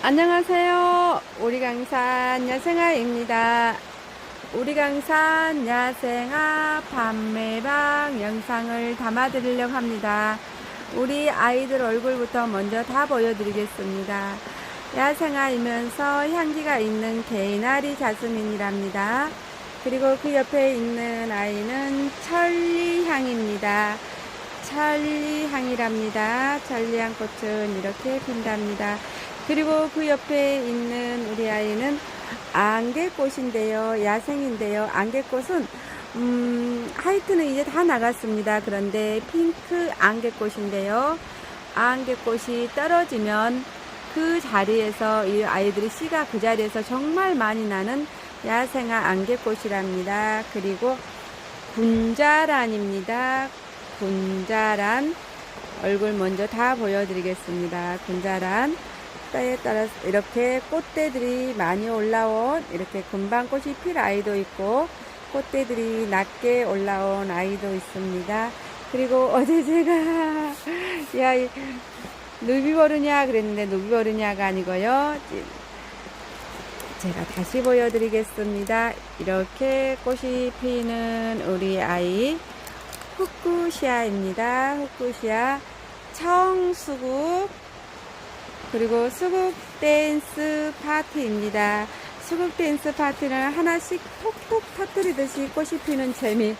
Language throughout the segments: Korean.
안녕하세요. 우리 강산 야생아입니다. 우리 강산 야생아 판매방 영상을 담아드리려고 합니다. 우리 아이들 얼굴부터 먼저 다 보여드리겠습니다. 야생아이면서 향기가 있는 개나리 자스민이랍니다. 그리고 그 옆에 있는 아이는 천리향입니다. 천리향이랍니다. 천리향 꽃은 이렇게 핀답니다. 그리고 그 옆에 있는 우리 아이는 안개꽃인데요. 야생인데요. 안개꽃은 음, 하이트는 이제 다 나갔습니다. 그런데 핑크 안개꽃인데요. 안개꽃이 떨어지면 그 자리에서 이 아이들이 씨가 그 자리에서 정말 많이 나는 야생화 안개꽃이랍니다. 그리고 군자란입니다. 군자란 얼굴 먼저 다 보여드리겠습니다. 군자란 때에 따라서 이렇게 꽃대들이 많이 올라온 이렇게 금방 꽃이 필 아이도 있고 꽃대들이 낮게 올라온 아이도 있습니다. 그리고 어제 제가 야이 누비버르냐 그랬는데 누비버르냐가 아니고요. 제가 다시 보여드리겠습니다. 이렇게 꽃이 피는 우리 아이 후쿠시아입니다. 후쿠시아 청수국 그리고 수국 댄스 파티입니다. 수국 댄스 파티는 하나씩 톡톡 터뜨리듯이 꽃이 피는 재미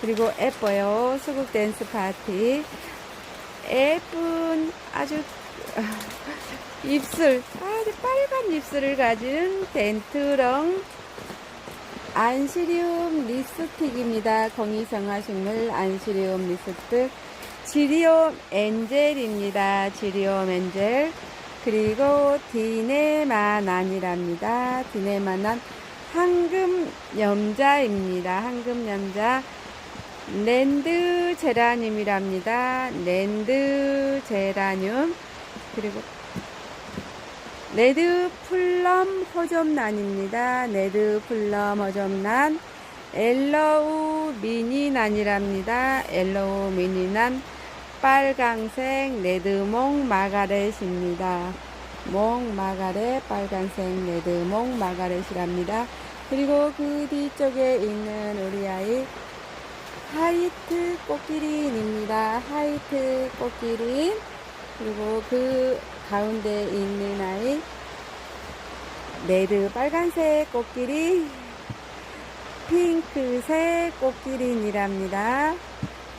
그리고 예뻐요. 수국 댄스 파티 예쁜 아주 입술 아주 빨간 입술을 가진 덴트렁 안시리움 리스틱입니다. 공이성화 식물 안시리움 리스틱 지리움 엔젤입니다. 지리움 엔젤 그리고 디네마난이랍니다. 디네마난 황금 염자입니다. 황금 염자 랜드 제라늄이랍니다. 랜드 제라늄 그리고 레드 플럼 호접란입니다. 레드 플럼 호접란 엘로우 미니난이랍니다. 엘로우 미니난 빨강색 레드몽 마가렛입니다. 몽 마가렛 빨간색 레드몽 마가렛이랍니다. 그리고 그 뒤쪽에 있는 우리 아이 하이트 꽃기린입니다. 하이트 꽃기린 그리고 그 가운데 있는 아이 레드 빨간색 꽃기린 핑크색 꽃기린이랍니다.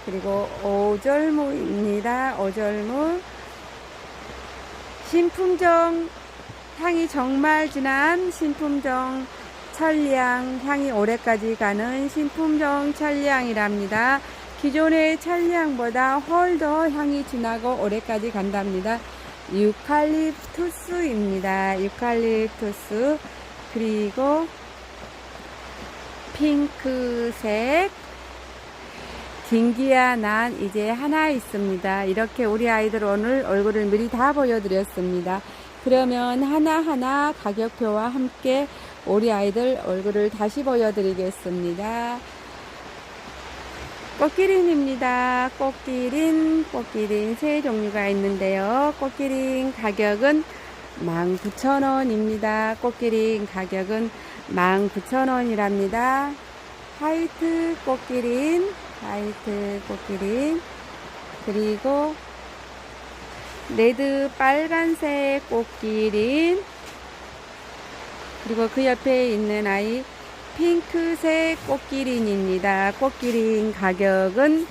그리고 오절무입니다. 오절무 신품종 향이 정말 진한 신품종 천리향 향이 오래까지 가는 신품종 천리향이랍니다. 기존의 천리향보다 훨 더 향이 진하고 오래까지 간답니다. 유칼립투스입니다. 유칼립투스 그리고 핑크색 긴기야 난 이제 하나 있습니다. 이렇게 우리 아이들 오늘 얼굴을 미리 다 보여드렸습니다. 그러면 하나하나 가격표와 함께 우리 아이들 얼굴을 다시 보여드리겠습니다. 꽃기린입니다. 꽃기린, 꽃기린 세 종류가 있는데요. 꽃기린 가격은 19,000원입니다. 꽃기린 가격은 19,000원이랍니다. 화이트 꽃기린, 화이트 꽃기린, 그리고 레드 빨간색 꽃기린, 그리고 그 옆에 있는 아이 핑크색 꽃기린입니다. 꽃기린 가격은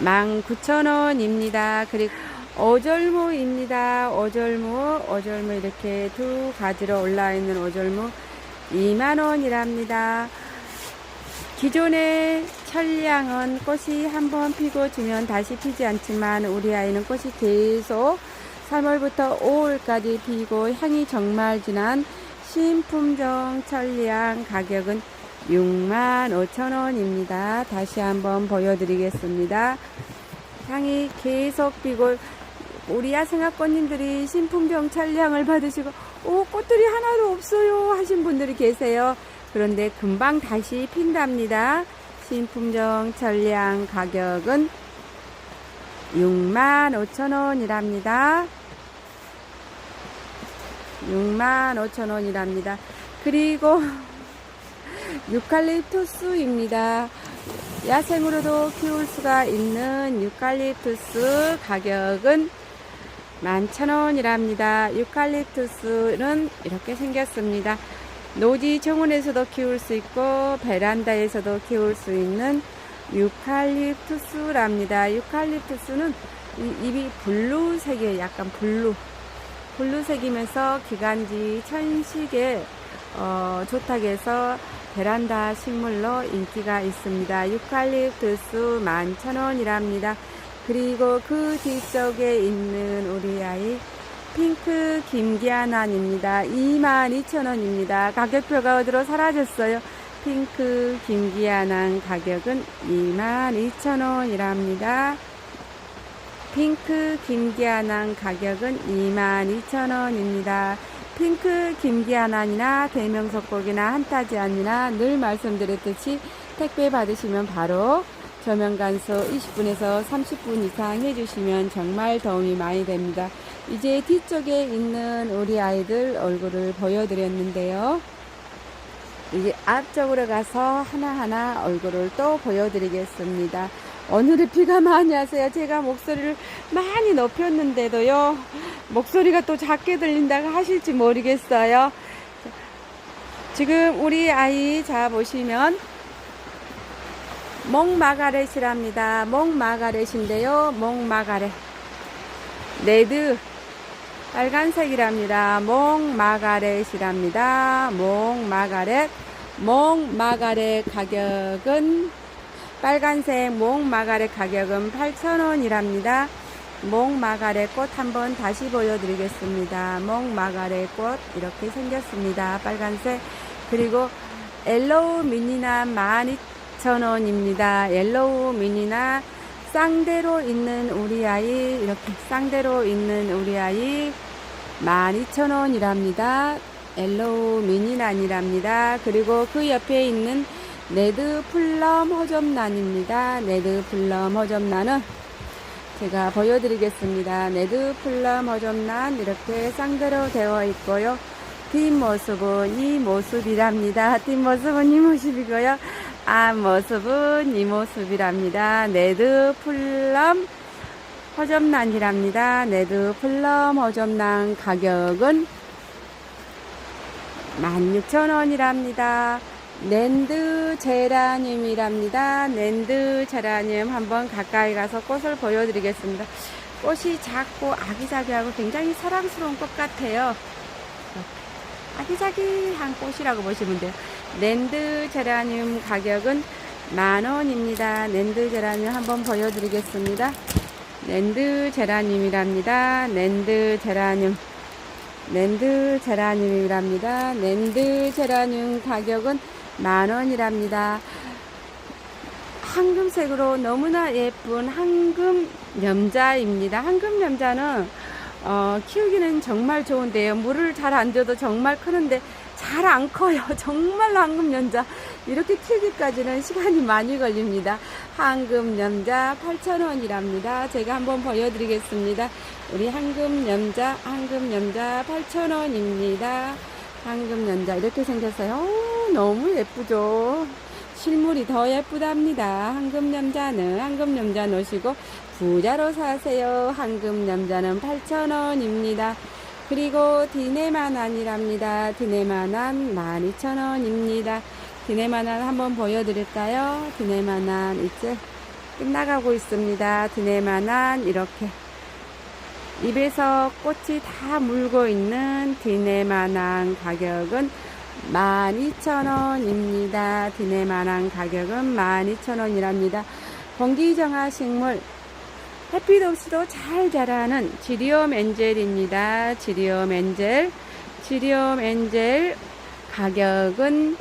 19,000원입니다. 그리고 어절무입니다. 어절무, 어절무 이렇게 두 가지로 올라 있는 어절무 2만원이랍니다. 기존의 천리향은 꽃이 한 번 피고 지면 다시 피지 않지만 우리 아이는 꽃이 계속 3월부터 5월까지 피고 향이 정말 진한 신품종 천리향 가격은 65,000원입니다. 다시 한번 보여드리겠습니다. 향이 계속 피고 우리 야생화꽃님들이 신품종 천리향을 받으시고 오 꽃들이 하나도 없어요 하신 분들이 계세요. 그런데 금방 다시 핀답니다. 신품종 천리향 가격은 65,000원이랍니다. 65,000원이랍니다. 그리고 유칼립투스입니다. 야생으로도 키울 수가 있는 유칼립투스 가격은 11,000원이랍니다. 유칼립투스는 이렇게 생겼습니다. 노지 정원에서도 키울 수 있고 베란다에서도 키울 수 있는 유칼립투스랍니다. 유칼립투스는 이 잎이 블루색이에요. 약간 블루. 블루색이면서 기관지 천식에 어, 좋다고 해서 베란다 식물로 인기가 있습니다. 유칼립투스 11,000원이랍니다. 그리고 그 뒤쪽에 있는 우리 아이 핑크 김기아난입니다. 22,000원입니다. 가격표가 어디로 사라졌어요. 핑크 김기아난 가격은 22,000원이랍니다. 핑크 김기아난 가격은 22,000원입니다. 핑크 김기아난이나 대명석곡이나 한타지안이나 늘 말씀드렸듯이 택배 받으시면 바로 저면 간수 20분에서 30분 이상 해주시면 정말 도움이 많이 됩니다. 이제 뒤쪽에 있는 우리 아이들 얼굴을 보여드렸는데요. 이제 앞쪽으로 가서 하나하나 얼굴을 또 보여드리겠습니다. 오늘은 비가 많이 와서요. 제가 목소리를 많이 높였는데도요. 목소리가 또 작게 들린다고 하실지 모르겠어요. 지금 우리 아이 자 보시면 목마가렛이랍니다. 목마가렛인데요. 목마가렛. 레드 빨간색이랍니다. 목마가렛이랍니다. 목마가렛. 목마가렛 가격은 빨간색 목마가렛 가격은 8,000원이랍니다. 목마가렛 꽃 한번 다시 보여드리겠습니다. 목마가렛 꽃 이렇게 생겼습니다. 빨간색. 그리고 옐로우 미니나 12,000원 입니다. 옐로우 미니나 쌍대로 있는 우리 아이 이렇게 쌍대로 있는 우리 아이 12,000원이랍니다. 옐로우 미니난이랍니다. 그리고 그 옆에 있는 레드 플럼 허접란입니다. 레드 플럼 허접란은 제가 보여드리겠습니다. 레드 플럼 허접란 이렇게 쌍대로 되어 있고요. 뒷모습은 이 모습이랍니다. 뒷모습은 이 모습이고요. 앞모습은 이 모습이랍니다. 레드 플럼 허접란이랍니다. 레드 플럼 허접란 가격은 16,000원이랍니다. 랜드 제라늄이랍니다. 랜드 제라늄 한번 가까이 가서 꽃을 보여드리겠습니다. 꽃이 작고 아기자기하고 굉장히 사랑스러운 꽃 같아요. 아기자기한 꽃이라고 보시면 돼요. 랜드 제라늄 가격은 만원입니다. 랜드 제라늄 한번 보여드리겠습니다. 랜드 제라늄이랍니다. 랜드 제라늄. 랜드 제라늄이랍니다. 랜드 제라늄 가격은 만원이랍니다. 황금색으로 너무나 예쁜 황금 염자입니다. 황금 염자는 어, 키우기는 정말 좋은데요. 물을 잘 안 줘도 정말 크는데 잘 안 커요. 정말 황금 염자. 이렇게 키우기까지는 시간이 많이 걸립니다. 황금 염자 8,000원이랍니다. 제가 한번 보여드리겠습니다. 우리 황금 염자, 황금 염자 8,000원입니다. 황금 연자 이렇게 생겼어요. 오, 너무 예쁘죠? 실물이 더 예쁘답니다. 황금 염자는 황금 염자 놓으시고 부자로 사세요. 황금 염자는 8,000원입니다. 그리고 디네만안이랍니다. 디네만안 12,000원입니다. 디네만안 한번 보여드릴까요? 디네만안 이제 끝나가고 있습니다. 디네만안 이렇게 입에서 꽃이 다 물고 있는 디네마낭 가격은 12,000원입니다. 디네마낭 가격은 12,000원이랍니다. 공기정화 식물 햇빛 없이도 잘 자라는 지리엄 엔젤입니다. 지리엄 엔젤 지리엄 엔젤 가격은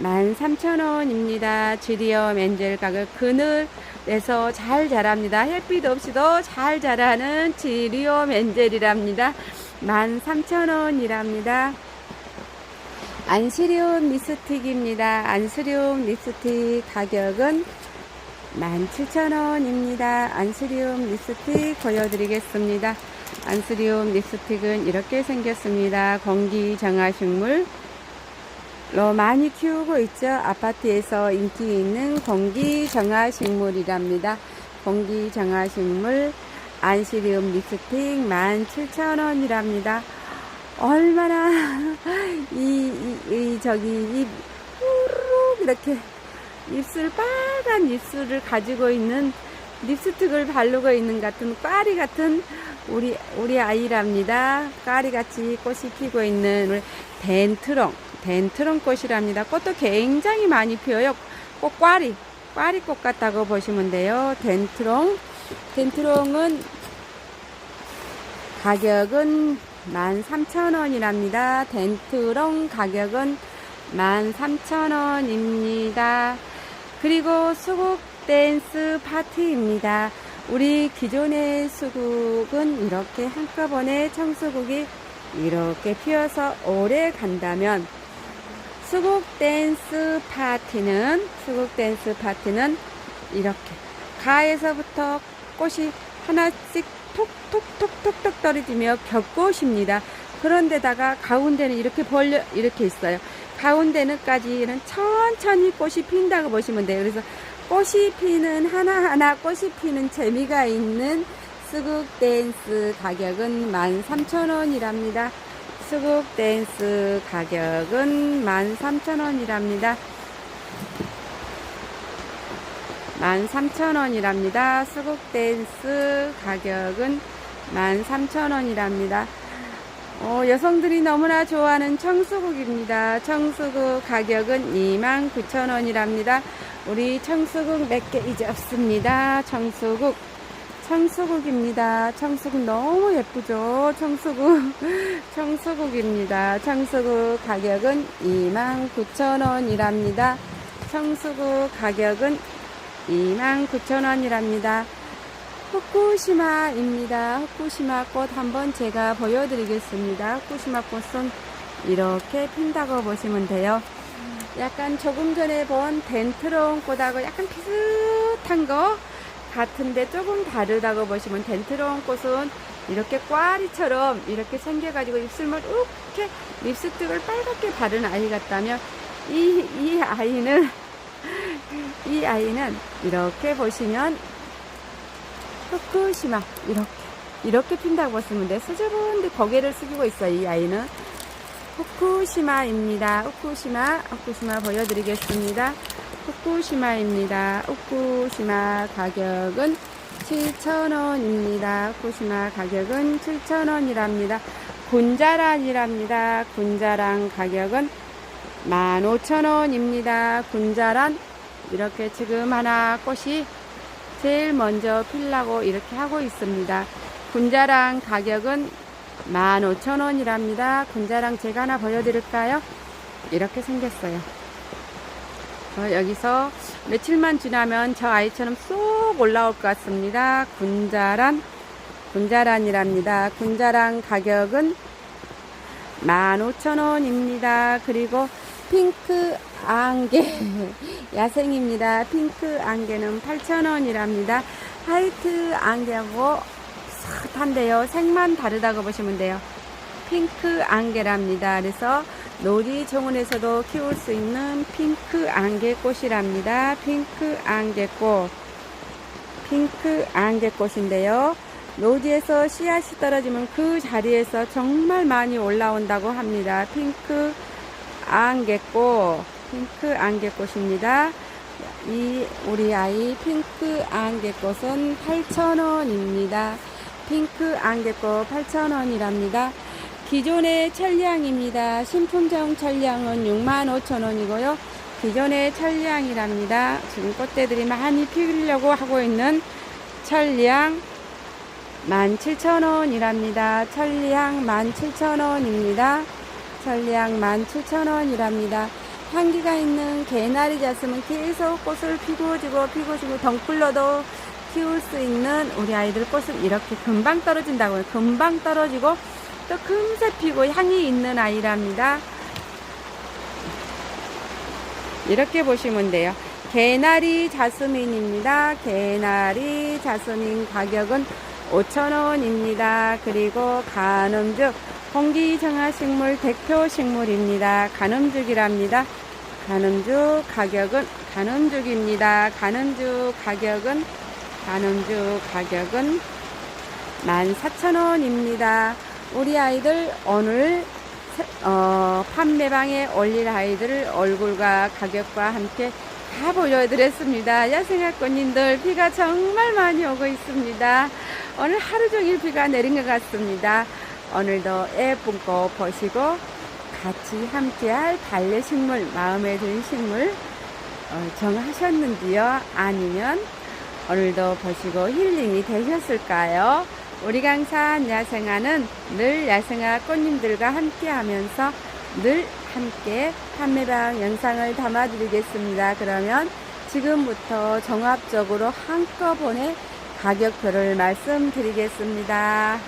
13,000원입니다. 지리엄 엔젤 가격 그늘에서 잘 자랍니다. 햇빛 없이도 잘 자라는 지리엄 엔젤이랍니다. 13,000원이랍니다. 안시리움 립스틱입니다. 안시리움 립스틱 가격은 17,000원입니다. 안시리움 립스틱 보여드리겠습니다. 안스리움 립스틱은 이렇게 생겼습니다. 공기 정화식물. 로 많이 키우고 있죠. 아파트에서 인기 있는 공기 정화식물이랍니다. 공기 정화식물 안시리움 립스틱 17,000원이랍니다. 얼마나 이, 이, 이 저기 입 후룩 이렇게 입술 빨간 입술을 가지고 있는 립스틱을 바르고 있는 같은 꽈리 같은 우리 우리 아이랍니다. 꽈리 같이 꽃이 피고 있는 우리 덴트롱 덴트롱 꽃이랍니다. 꽃도 굉장히 많이 피어요. 꽃 꽈리 꽈리 꽃 같다고 보시면 돼요. 덴트롱 덴트롱은 가격은 13,000원이랍니다. 덴트롱 가격은 13,000원입니다. 그리고 수국 댄스 파티입니다. 우리 기존의 수국은 이렇게 한꺼번에 청수국이 이렇게 피어서 오래 간다면 수국 댄스 파티는 수국 댄스 파티는 이렇게 가에서부터 꽃이 하나씩 톡톡톡톡톡 떨어지며 겹꽃입니다. 그런데다가 가운데는 이렇게 벌려 이렇게 있어요. 가운데는까지는 천천히 꽃이 핀다고 보시면 돼요. 그래서 꽃이 피는 하나하나 꽃이 피는 재미가 있는 수국 댄스 가격은 13,000원이랍니다. 수국 댄스 가격은 13,000원이랍니다. 13,000원이랍니다. 수국 댄스 가격은 13,000원이랍니다. 어, 여성들이 너무나 좋아하는 청수국입니다. 청수국 가격은 29,000원이랍니다. 우리 청수국 몇 개 이제 없습니다. 청수국. 청수국입니다. 청수국 너무 예쁘죠? 청수국. 청수국입니다. 청수국 가격은 29,000원이랍니다. 청수국 가격은 29,000원이랍니다. 후쿠시마입니다. 후쿠시마 꽃 한번 제가 보여드리겠습니다. 후쿠시마 꽃은 이렇게 핀다고 보시면 돼요. 약간 조금 전에 본 덴트롱 꽃하고 약간 비슷한 거 같은데 조금 다르다고 보시면 덴트롱 꽃은 이렇게 꽈리처럼 이렇게 생겨가지고 입술만 이렇게 립스틱을 빨갛게 바른 아이 같다면 이, 이 아이는 이 아이는 이렇게 보시면 후쿠시마 이렇게 이렇게 핀다고 보시면 돼. 수줍은데 고개를 숙이고 있어요 이 아이는. 후쿠시마입니다. 후쿠시마 후쿠시마 보여드리겠습니다. 후쿠시마입니다. 후쿠시마 가격은 7,000원입니다. 후쿠시마 가격은 7,000원이랍니다. 군자란이랍니다. 군자란 가격은 15,000원입니다. 군자란. 이렇게 지금 하나 꽃이 제일 먼저 필라고 이렇게 하고 있습니다. 군자랑 가격은 15,000원이랍니다. 군자랑 제가 하나 보여드릴까요? 이렇게 생겼어요. 어, 여기서 며칠만 지나면 저 아이처럼 쏙 올라올 것 같습니다. 군자란, 군자란이랍니다. 군자란 가격은 15,000원입니다. 그리고 핑크 안개 야생입니다. 핑크 안개는 8,000원이랍니다. 화이트 안개하고 슷한데요. 색만 다르다고 보시면 돼요. 핑크 안개랍니다. 그래서 놀이정원에서도 키울 수 있는 핑크 안개꽃이랍니다. 핑크 안개꽃. 핑크 안개꽃인데요. 노지에서 씨앗이 떨어지면 그 자리에서 정말 많이 올라온다고 합니다. 핑크 안개꽃, 핑크 안개꽃입니다. 이 우리 아이 핑크 안개꽃은 8,000원입니다. 핑크 안개꽃 8,000원이랍니다. 기존의 천량입니다. 신품종 천량은 65,000원이고요. 기존의 천량이랍니다. 지금 꽃대들이 많이 피우려고 하고 있는 천량 17,000원이랍니다. 천량 17,000원입니다. 전량 17,000원이랍니다. 향기가 있는 개나리 자스는 계속 꽃을 피고 지고 피고 지고 덩굴로도 키울 수 있는 우리 아이들 꽃은 이렇게 금방 떨어진다고요. 금방 떨어지고 또 금세 피고 향이 있는 아이랍니다. 이렇게 보시면 돼요. 개나리 자스민입니다. 개나리 자스민 가격은 5,000원입니다. 그리고 간음죽 공기정화 식물 대표 식물입니다. 간음죽이랍니다. 간음죽 가격은 간음죽입니다. 간음죽 가격은 간음죽 가격은 14,000원입니다. 우리 아이들 오늘 세- 어, 판매방에 올릴 아이들 얼굴과 가격과 함께 다 보여드렸습니다. 야생화꽃님들 비가 정말 많이 오고 있습니다. 오늘 하루 종일 비가 내린 것 같습니다. 오늘도 예쁜 꽃 보시고 같이 함께할 반려식물, 마음에 드는 식물 어, 정하셨는지요? 아니면 오늘도 보시고 힐링이 되셨을까요? 우리 강산 야생화는 늘 야생화 꽃님들과 함께 하면서 늘 함께 판매방 영상을 담아드리겠습니다. 그러면 지금부터 종합적으로 한꺼번에 가격표를 말씀드리겠습니다.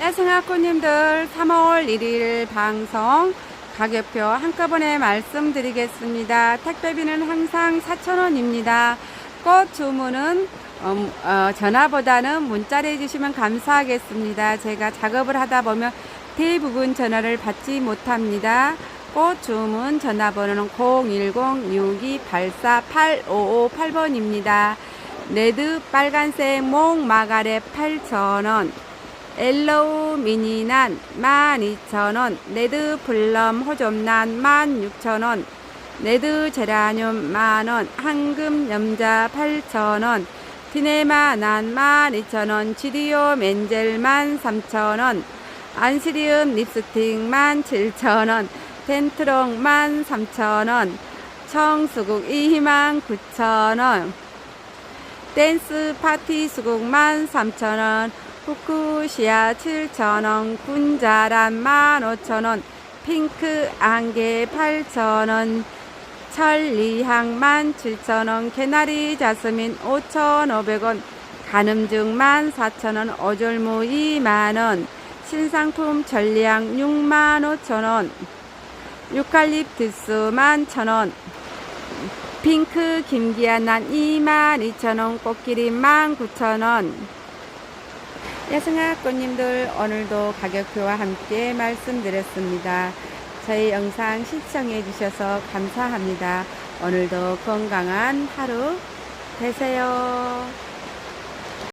야생화 꽃님들 3월 1일 방송 가격표 한꺼번에 말씀드리겠습니다. 택배비는 항상 4,000원입니다. 꽃 주문은 음, 어, 전화보다는 문자로 해주시면 감사하겠습니다. 제가 작업을 하다 보면 대부분 전화를 받지 못합니다. 꽃 주문 전화번호는 010-6284-8558번입니다. 레드 빨간색 목 마가렛 8,000원. 엘로우 미니난 12,000원, 레드 플럼 호접난 16,000원, 레드 제라늄 만원, 황금 염자 8,000원, 티네마 난 12,000원, 지디오 맨젤 13,000원, 안시리움 립스틱 17,000원, 텐트롱 13,000원, 청수국 29,000원, 댄스 파티 수국 13,000원, 후쿠시아 7,000원, 군자란 15,000원, 핑크 안개 8,000원, 천리향 17,000원, 개나리 자스민 5,500원, 간음중 14,000원, 어절무 2만원, 신상품 전리향 65,000원, 유칼립투스 11,000원, 핑크 김기아난 22,000원, 꽃길이 19,000원, 야생화 꽃님들 오늘도 가격표와 함께 말씀드렸습니다. 저희 영상 시청해 주셔서 감사합니다. 오늘도 건강한 하루 되세요.